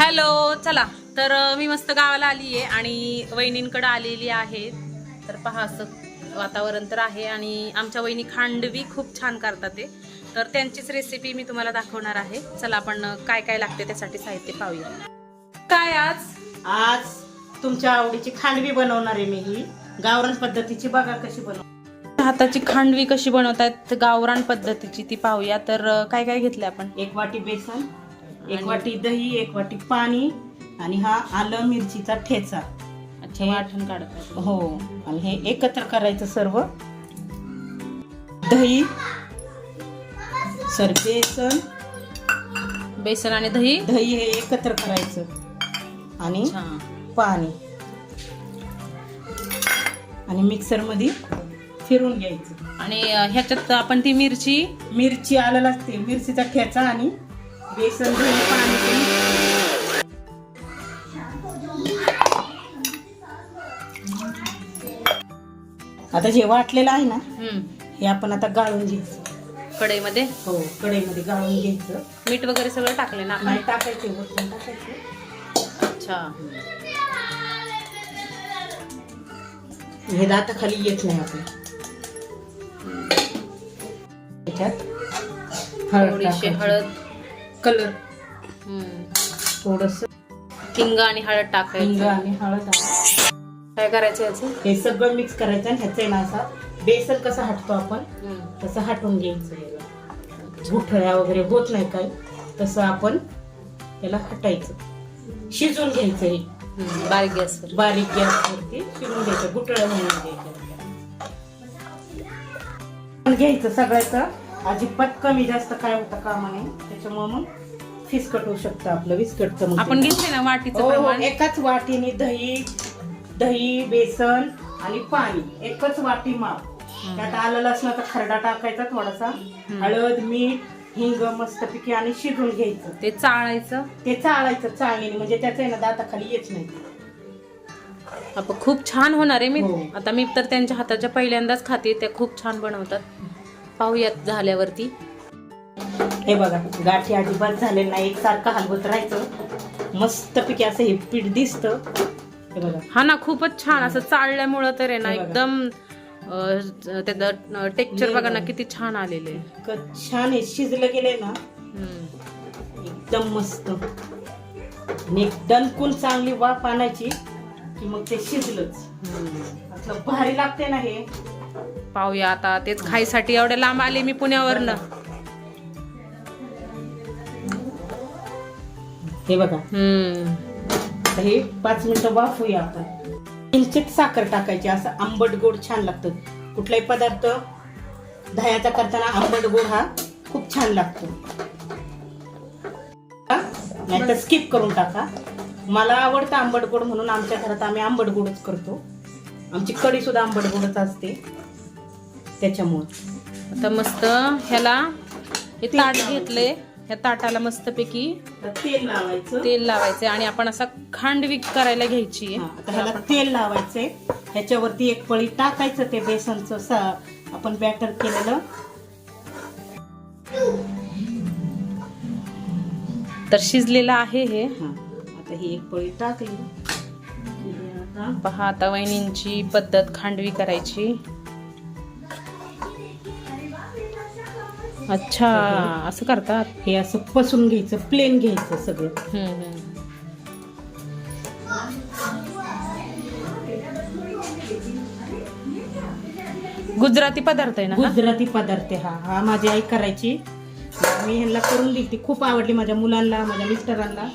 Hello चला. तर मी मस्त गावाला आली आहे आणि वहिनींकडे आलेली आहे. तर पहा असं वातावरण तर आहे आणि आमच्या वहिनी खांडवी खूप छान करतात ते. तर त्यांचीच रेसिपी मी तुम्हाला दाखवणार आहे. चला आपण काय काय लागते त्यासाठी साहित्य पाहूया. काय आज? आज तुमच्या आवडीची खांडवी बनवणार आहे मी ही. गावरान पद्धतीची बघा कशी बनव हाताची खांडवी कशी बनवतात गावरान पद्धतीची ती पाहूया. तर काय काय घेतले आपण? एक वाटी बेसन एक वाटी दही एक वाटी पाणी आणि हा आलं मिरचीचा ठेचा. अच्छा हे- वाटण काढत हो आणि हे एकत्र करायचं सर्व. दही सर बेसन. बेसन आणि दही? दही हे एकत्र करायचं. आणि पाणी. आणि मिक्सरमध्ये फिरून घ्यायचं. आणि ह्याच्यात आपण ती मिरची? मिरची आलं लागते. मिरचीचा ठेचा आणि बेसन दही पाणी ते आता जे वाटलेलं आहे ना हे आपण आता गाळून घ्यायचं. कढईमध्ये? हो कढईमध्ये गाळून घ्यायचं. मीठ वगैरे सगळं टाकले ना आपण? नाही टाकायचे वरतून टाकायचे. अच्छा. हे दाता खाली येत नाही टाकायची. हळद. कलर. थोडस. हिंग आणि हळद हिंग टाकायचं आणि हळद आहे. काय करायचं याचं? हे सगळं मिक्स करायचं आणि ह्याचं आहे ना असा बेसन कसं हटतो आपण तसं हटवून घ्यायचं याला. गुठळ्या वगैरे होत नाही काय तसं आपण याला हटायचं. शिजून घ्यायचं हे. हम्म, बारीक गॅसवर बारीक गॅसवरती शिजून घ्यायचं. गुठळ्या होऊन द्यायचं पण घ्यायचं सगळ्याचं. अजिबात कमी जास्त काय होतं कामा नाही त्याच्यामुळे मग फिसकट होऊ शकतं आपलं विस्कटतं मग आपण. घेतले ना वाटीचं हो, हो, प्रमाण? एकाच वाटीने दही दही बेसन आणि पाणी एकच वाटी माप. त्यात आलं लसणाचा खरडा टाकायचा थोडासा हळद मीठ हिंग मस्तपैकी आणि शिजून घ्यायचं. ते चाळायचं? ते चाळायचं चाळणीने म्हणजे त्याचं आहे ना दाताखाली येत नाही. आपण खूप छान होणार आहे मी. हो. आता मी तर त्यांच्या हाताच्या पहिल्यांदाच खाते त्या खूप छान बनवतात. पाहूयात झाल्यावरती. हे बघा गाठी अजिबात झालेलं नाही एकसारखं हलवत राहायचं. मस्तपैकी असं हे पीठ दिसतं. हे बघा. हा ना खूपच छान. असं चाळल्यामुळं तर आहे ना हे बघा. एकदम अं, त्याचं टेक्स्चर बघा ना किती छान आलेले इतकं छान आहे शिजलं गेलंय ना. एकदम मस्त. आणि एक दणकून चांगली वाफ आणायची की मग ते शिजलंच. असलं भारी लागते ना हे. पाहूया आता. तेच खायसाठी एवढ्या लांब आले मी पुण्यावरनं. हे बघा. हम्म. आता हे पाच मिनिटं वाफूया आपण किंचित साखर टाकायची असं आंबट गोड छान लागतं. कुठलाही पदार्थ दह्याचा करताना आंबट गोड हा खूप छान लागतो. नाही तर स्किप करून टाका. मला आवडतं आंबट गोड म्हणून आमच्या घरात आम्ही आंबट गोडच करतो. आमची कढी सुद्धा आंबट गोडच असते. त्याच्यामुळे. आता मस्त ह्याला हे ताट लावायचं. घेतले. ह्या ताटाला मस्तपैकी तेल लावायचं. तेल लावायचे आणि आपण असा खांडवी करायला घ्यायची. आता ह्याला तेल लावायचंय. ह्याच्यावरती एक पळी टाकायचं ते बेसनचं आपण बॅटर केलेलं. तर शिजलेलं आहे हे. हा आता ही एक पळी टाकली. पहा आता वहिनींची पद्धत खांडवी करायची. अच्छा असं करतात? हे असं पसून घ्यायचं प्लेन घ्यायचं सगळं. गुजराती पदार्थ आहे ना हा? गुजराती पदार्थ हा. हा माझी आई करायची. मी ह्यांना करून दिली ती खूप आवडली माझ्या मुलांना माझ्या मिस्टरांना.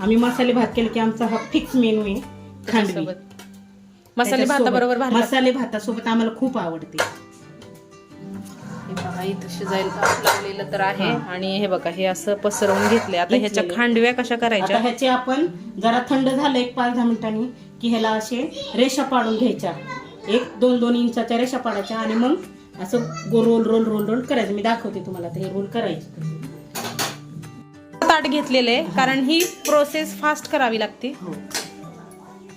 आम्ही मसाले भात केले की आमचा हा फिक्स मेनू आहे खांडवी. त्याच्यासोबत. मसाले भाताबरोबर. मसाले भातासोबत आम्हाला खूप आवडते. हे पहा इथं शिजायला लावलेलं तर आहे. आणि हे बघा हे असं पसरवून घेतले आता ह्याच्या. खांडव्या कशा आता करायच्या? ह्याचे आपण जरा थंड झालं एक पाच दहा मिनिटांनी की ह्याला असे रेषा पाडून घ्यायच्या. एक दोन दोन इंचाच्या रेषा पाडायच्या आणि मग असं गो रोल रोल रोल रोल करायचं. मी दाखवते तुम्हाला हे रोल करायचे. ताट घेतलेले कारण ही प्रोसेस फास्ट करावी लागते. हो.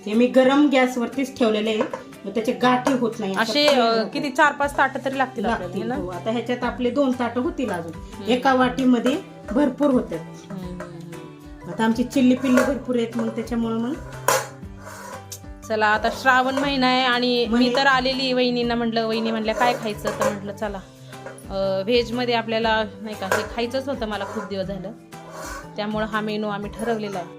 हे मी गरम गॅसवरतीच ठेवलेले आहे. मग त्याचे गाठी होत नाही असे अं, किती चार पाच ताट तरी लागतील आपल्याला लागतील हे ना? हो. आता ह्याच्यात आपले दोन ताट होतील अजून. एका वाटीमध्ये भरपूर होतात हम्म. आता आमची चिल्ली पिल्ली भरपूर आहेत मग त्याच्यामुळं मग. चला आता श्रावण महिना आहे आणि मी तर आलेली वहिनींना म्हटलं वहिनी म्हणल्या काय खायचं? तर म्हटलं चला. अं, व्हेजमध्ये आपल्याला नाही का हे खायचंच होतं मला खूप दिवस झालं. त्यामुळं हा मेनू आम्ही ठरवलेला आहे.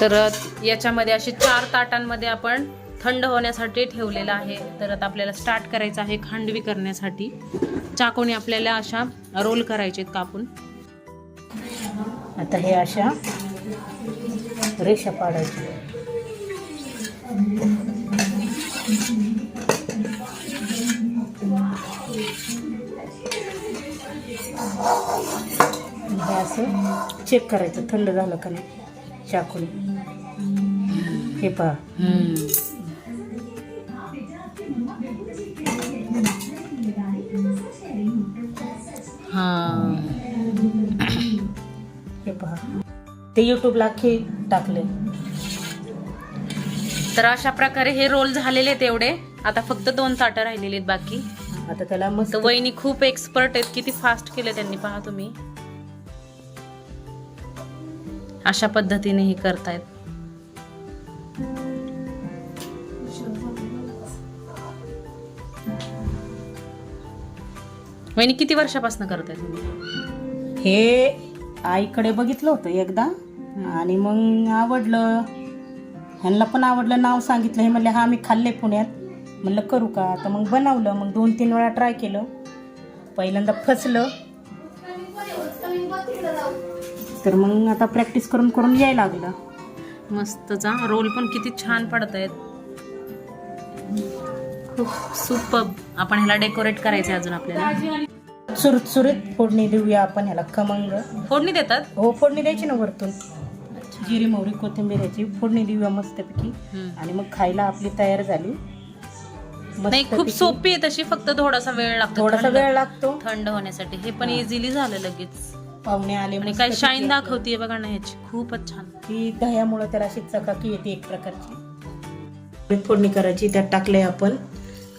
तर अं, याच्यामध्ये असे चार ताटांमध्ये आपण थंड होण्यासाठी ठेवलेलं आहे. तर आता आपल्याला स्टार्ट करायचं आहे खांडवी करण्यासाठी. चाकोने आपल्याला अशा रोल करायचे कापून. आता हे अशा रेषा पाडायच्या हे असं चेक करायचं. थंड झालं का नाही? चाकून. हे पहा. हा. हे पहा. ते युट्यूबला अख्खे टाकले. तर अशा प्रकारे हे रोल झालेले आहेत एवढे. आता फक्त दोन ताटं राहिलेली आहेत बाकी. आता त्याला मस्त तर वहिनी खूप एक्सपर्ट आहेत. किती फास्ट केले त्यांनी पहा तुम्ही. अशा पद्धतीने हे करतायत. वहिनी किती वर्षापासून करताय तुम्ही? हे आईकडे बघितलं होतं एकदा आणि मग आवडलं. ह्यांना पण आवडलं नाव सांगितलं. हे म्हणले हा मी खाल्ले पुण्यात. म्हणलं करू का? तर मग बनवलं. मग दोन तीन वेळा ट्राय केलं. पहिल्यांदा फसलं. तर मग आता प्रॅक्टिस करून करून यायला लागलं. मस्तचा रोल पण किती छान पडत आहेत खूप सुपर. आपण ह्याला डेकोरेट करायचं अजून आपल्याला. चुरचुरीत फोडणी देऊया आपण ह्याला खमंग. फोडणी देतात? हो फोडणी द्यायची ना वरतून. जिरी मोहरी कोथिंबीर फोडणी देऊया मस्तपैकी. आणि मग खायला आपली तयार झाली. नाही खूप मस्तपैकी. सोपी आहे तशी फक्त थोडासा वेळ लागतो थोडासा थंड- वेळ लागतो. थंड होण्यासाठी. हे पण इझिली झालं लगेच. पाहुणे आले आणि काय मस्तपैकी शाईन आपलं. दाखवतीये बघा ना ह्याची. खूपच छान. ती दह्यामुळे त्याला अशी चकाकी येते एक प्रकारची. फोडणी करायची त्यात टाकले आपण.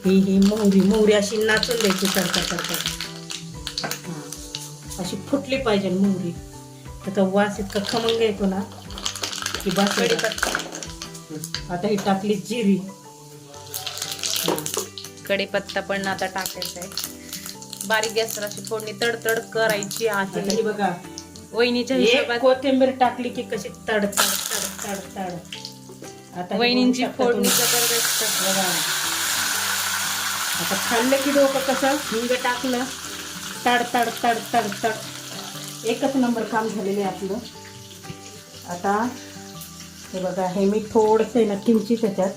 ही ही मोहरी मोहरी अशी नाचून द्यायची तडका तडका अशी फुटली पाहिजे मोहरी त्याचा वास इतका खमंग येतो ना की बस आता ही टाकली जिरी. कढीपत्ता पण आता टाकायचा आहे. बारीक गॅसवर अशी फोडणी तडतड करायची आहे. बघा वहिनीच्या हिशोबात कोथिंबीर टाकली की कशी तड तड तड तड तड आता वहिनींची फोडणी. जबरदस्त. बघा. आता खाल्लं की डोकं कसं? हिंग टाकलं. तड तड तड तड तड. एकच नंबर काम झालेलं आहे आपलं. आता हे बघा हे मी थोडंसं आहे ना किंचित त्याच्यात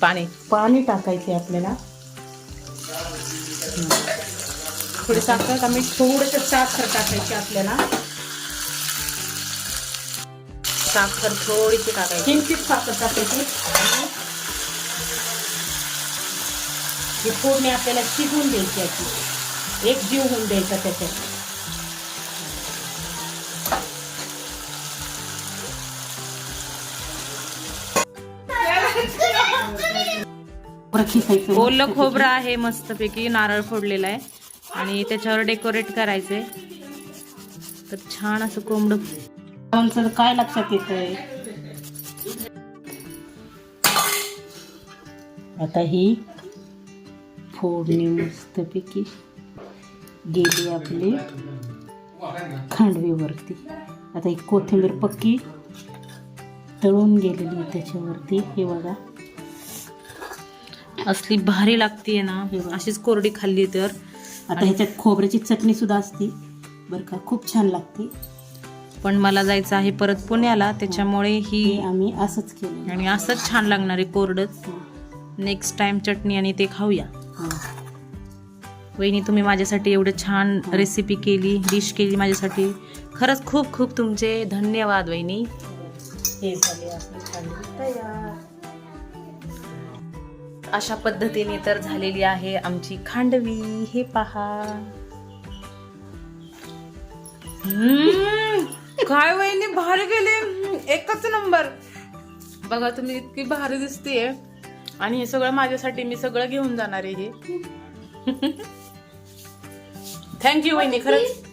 पाणी. पाणी टाकायचे आपल्याला. थोडी साखर मी थोडंसं साखर टाकायची आपल्याला. साखर थोडीशी टाकायची. किंचित साखर टाकायची. ही फोडणी आपल्याला शिजवून द्यायची याची एक जीव होऊन द्यायचा त्याच्यात. ओलं खोबरं आहे मस्तपैकी नारळ फोडलेला आहे. आणि त्याच्यावर डेकोरेट करायचंय. तर छान असं कोंबडं. काय लक्षात येतंय? आता ही फोडणी मस्तपैकी. गेली आपली. खांडवीवरती. आता ही कोथिंबीर पक्की तळून गेलेली आहे त्याच्यावरती. हे बघा. असली भारी लागतीये ना. अशीच कोरडी खाल्ली तर. आता ह्याच्यात खोबऱ्याची चटणी सुद्धा असते. बरं का? खूप छान लागते. पण मला जायचं आहे परत पुण्याला. त्याच्यामुळे ही. हे आम्ही असंच केलं आणि असंच छान लागणार आहे कोरडच नेक्स्ट टाइम चटणी आणि ते खाऊया. वहिनी तुम्ही माझ्यासाठी एवढं छान रेसिपी केली डिश केली माझ्यासाठी. खरंच खूप खूप तुमचे धन्यवाद वहिनी. हे झाले आपली तयार. अशा पद्धतीने तर झालेली आहे आमची खांडवी. हे पहा. काय वहिनी भारी गेले एकच नंबर बघा तुम्ही इतकी भारी दिसतीये. आणि हे सगळं माझ्यासाठी मी सगळं घेऊन जाणार आहे हे. थँक्यू वहिनी खरंच